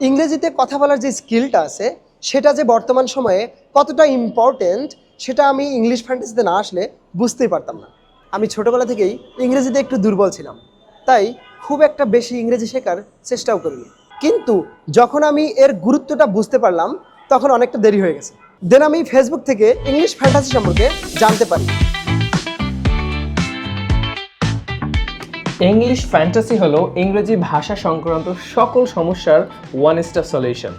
ইংরেজিতে কথা বলার যে স্কিলটা আছে, সেটা যে বর্তমান সময়ে কতটা ইম্পর্টেন্ট সেটা আমি ইংলিশ ফ্যান্টাসিতে না আসলে বুঝতেই পারতাম না। আমি ছোটোবেলা থেকেই ইংরেজিতে একটু দুর্বল ছিলাম। তাই খুব একটা বেশি ইংরেজি শেখার চেষ্টাও করিনি। কিন্তু যখন আমি এর গুরুত্বটা বুঝতে পারলাম, তখন অনেকটা দেরি হয়ে গেছে। দেন আমি ফেসবুক থেকে ইংলিশ ফ্যান্টাসি সম্পর্কে জানতে পারি। ইংলিশ ফ্যান্টাসি হলো ইংরেজি ভাষা সংক্রান্ত সকল সমস্যার ওয়ান স্টার সলিউশন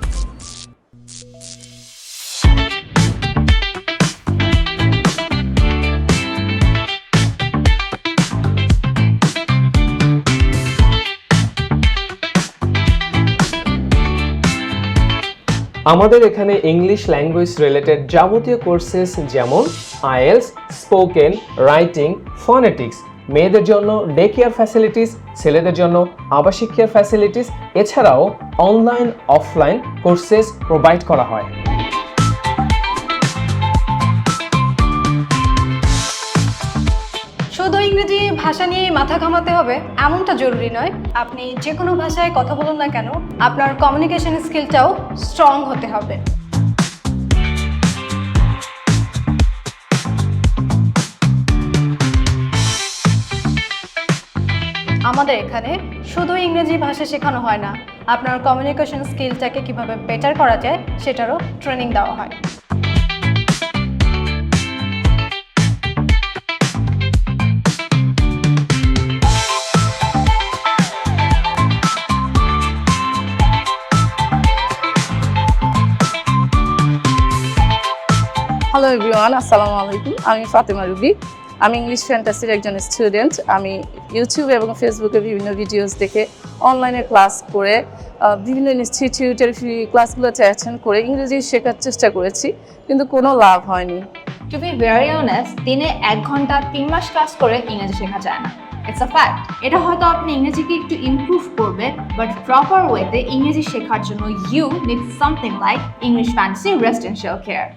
আমাদের এখানে ইংলিশ ল্যাঙ্গুয়েজ রিলেটেড যাবতীয় কোর্সেস যেমন আইএলস স্পোকেন রাইটিং ফনেটিক্স মেয়েদের জন্য ডে কেয়ার ফ্যাসিলিটিস ছেলেদের জন্য আবাসিক কেয়ার ফ্যাসিলিটিস এছাড়াও অনলাইন অফলাইন কোর্সেস প্রোভাইড করা হয়। শুধু ইংরেজি ভাষা নিয়েই মাথা ঘামাতে হবে, এমনটা জরুরি নয়। আপনি যে কোনো ভাষায় কথা বলুন না কেন, আপনার কমিউনিকেশন স্কিলটাও স্ট্রং হতে হবে। আমাদের এখানে শুধু ইংরেজি ভাষা শেখানো হয় না, আপনার কমিউনিকেশন স্কিলটাকে কীভাবে বেটার করা যায় সেটারও ট্রেনিং দেওয়া হয়। হ্যালো এভরিওয়ান আসসালামু আলাইকুম আমি ফাতেমা রুবি। আমি ইংলিশ ফ্যান্টাসির একজন স্টুডেন্ট আমি ইউটিউব এবং ফেসবুকে বিভিন্ন ভিডিওস দেখে অনলাইনে ক্লাস করে বিভিন্ন ইনস্টিটিউটের ফ্রি ক্লাসগুলোতে অ্যাটেন্ড করে ইংরেজি শেখার চেষ্টা করেছি, কিন্তু কোনো লাভ হয়নি। টু বি ভেরি অনেস্ট দিনে এক ঘণ্টা তিন মাস ক্লাস করে ইংরেজি শেখা যায় না। ইটস আ ফ্যাক্ট এটা হয়তো আপনি ইংরেজিকে একটু ইমপ্রুভ করবে বাট প্রপার ওয়েতে ইংরেজি শেখার জন্য you need something like English fancy residential care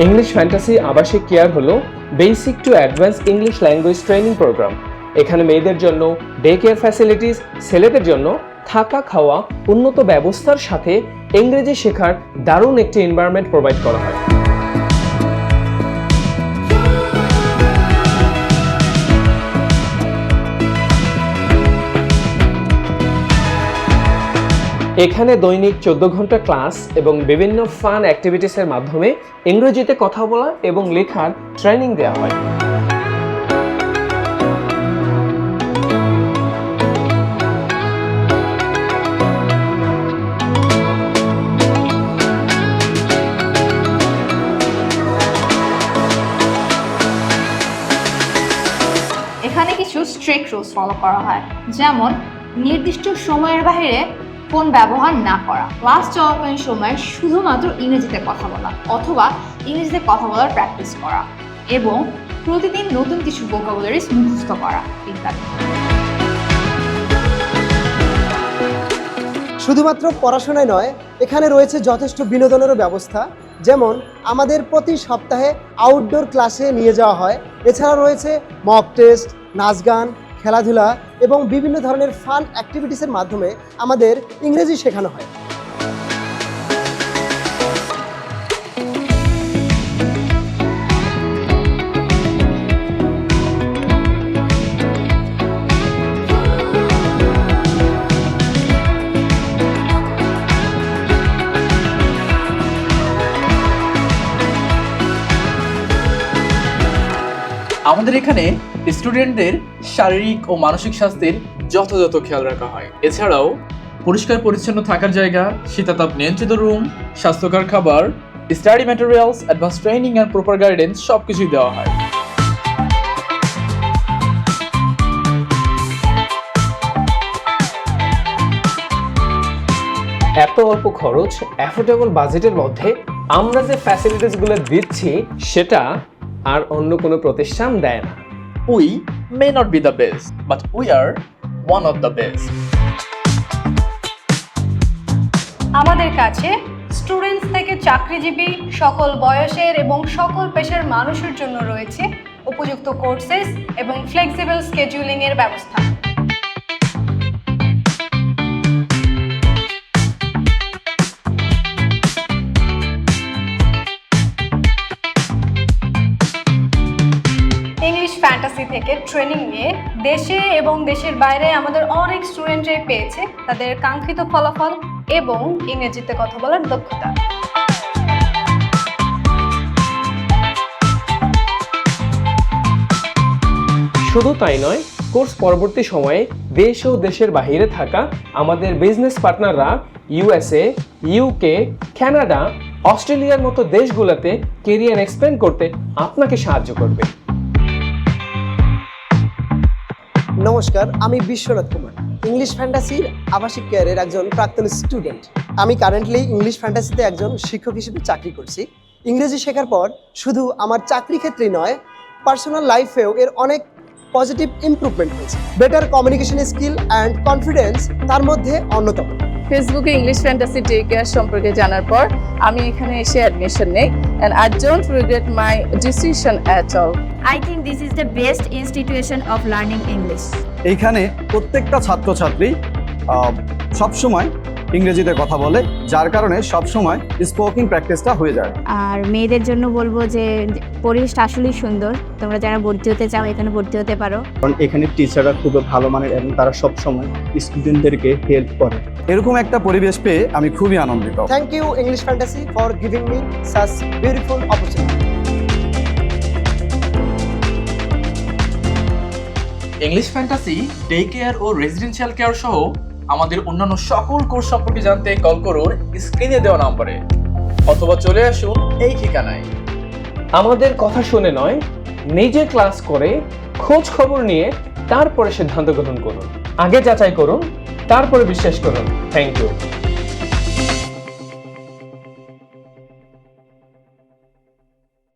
English fantasy আবাসিক কেয়ার হলো basic to advance English language training program এখানে মেয়েদের জন্য ডে কেয়ার ফ্যাসিলিটিস ছেলেদের জন্য থাকা খাওয়া, উন্নত ব্যবস্থার সাথে ইংরেজি শেখার দারুণ একটি এনভায়রনমেন্ট প্রোভাইড করা হয়। এখানে দৈনিক চোদ্দ ঘণ্টা ক্লাস এবং বিভিন্ন ফান অ্যাক্টিভিটিসের মাধ্যমে ইংরেজিতে কথা বলা এবং লেখার ট্রেনিং দেওয়া হয়। এখানে কিছু স্ট্রিক্ট রুলস ফলো করা হয়। যেমন, নির্দিষ্ট সময়ের বাইরে ফোন ব্যবহার না করা। ক্লাস চলাকালীন সময় শুধুমাত্র ইংরেজিতে কথা বলা অথবা ইংরেজিতে কথা বলার প্র্যাকটিস করা এবং প্রতিদিন নতুন কিছু ভোকাবুলারিজ মুখস্থ করা ইত্যাদি। শুধুমাত্র পড়াশোনায় নয়, এখানে রয়েছে যথেষ্ট বিনোদনেরও ব্যবস্থা। যেমন আমাদের প্রতি সপ্তাহে আউটডোর ক্লাসে নিয়ে যাওয়া হয়। এছাড়া রয়েছে মক টেস্ট নাচ গান খেলাধুলা এবং বিভিন্ন ধরনের ফান অ্যাক্টিভিটিসের মাধ্যমে আমাদের ইংরেজি শেখানো হয়। আমাদের এখানে স্টুডেন্টদের শারীরিক ও মানসিক স্বাস্থ্যের যথাযথ খেয়াল রাখা হয়। এছাড়াও পরিষ্কার পরিচ্ছন্ন থাকার জায়গা, শীতাতাপ নিয়ন্ত্রিত রুম, স্বাস্থ্যকর খাবার study materials advance training and proper guidance সব কিছুই দেওয়া হয়। এত অল্প খরচ অ্যাফোর্ডেবল বাজেটের মধ্যে আমরা যে ফ্যাসিলিটিসগুলো দিচ্ছি, সেটা আর অন্য কোনো প্রতিষ্ঠান দেয় না। We may not be the best but we are one of the best আমাদের কাছে স্টুডেন্টস থেকে চাকরিজীবী সকল বয়সের এবং সকল পেশার মানুষের জন্য রয়েছে উপযুক্ত কোর্সেস এবং ফ্লেক্সিবল স্কেজুলিংয়ের ব্যবস্থা। ফ্যান্টাসি থেকে ট্রেনিং নিয়ে দেশে এবং দেশের বাইরে আমাদের অনেক স্টুডেন্টরাই পেয়েছে তাদের কাঙ্ক্ষিত ফলাফল এবং ইংরেজিতে কথা বলার দক্ষতা। শুধু তাই নয় কোর্স পরবর্তী সময়ে দেশ ও দেশের বাইরে থাকা আমাদের বিজনেস পার্টনাররা ইউএসএ ইউকে কানাডা অস্ট্রেলিয়ার মতো দেশগুলোতে কেরিয়ার এক্সপ্যান্ড করতে আপনাকে সাহায্য করবে। নমস্কার, আমি বিশ্বনাথ কুমার। ইংলিশ ফ্যান্টাসির আবাসিক কেয়ারের একজন প্রাক্তন স্টুডেন্ট। আমি কারেন্টলি ইংলিশ ফ্যান্টাসিতে একজন শিক্ষক হিসেবে চাকরি করছি। ইংরেজি শেখার পর শুধু আমার চাকরি ক্ষেত্রে নয় পার্সোনাল লাইফেও এর অনেক পজিটিভ ইম্প্রুভমেন্ট হয়েছে। Better communication skill and confidence তার মধ্যে অন্যতম। ফেসবুকে ইংলিশ ফ্যান্টাসি ডে কেয়ার সম্পর্কে জানার পর আমি এখানে এসে অ্যাডমিশন নেই and I don't regret my decision at all I think this is the best institution of learning English এইখানে প্রত্যেকটা ছাত্রছাত্রী সব সময় ইংরেজিতে কথা বলে যার কারণে সব সময় স্পোকিং প্র্যাকটিসটা হয়ে যায়। আর মেয়েদের জন্য বলব যে পরিবেশটা আসলেই সুন্দর। তোমরা যারা ভর্তি হতে চাও এখানে ভর্তি হতে পারো। কারণ এখানে টিচাররা খুব ভালো মানের এবং তারা সব সময় স্টুডেন্টদেরকে হেল্প করে। এরকম একটা পরিবেশ পেয়ে আমি খুবই আনন্দিত। Thank you English fantasy for giving me such beautiful opportunity English fantasy day care O residential care সহ আমাদের অন্যান্য সকল কোর্স সম্পর্কে জানতে কল করুন স্ক্রিনে দেওয়া নম্বরে। অথবা চলে আসুন এই ঠিকানায়। আমাদের কথা শুনে নয়, নিজে ক্লাস করে খোঁজ খবর নিয়ে তারপরে সিদ্ধান্ত গ্রহণ করুন। আগে যাচাই করুন, তারপরে বিশ্বাস করুন। Thank you.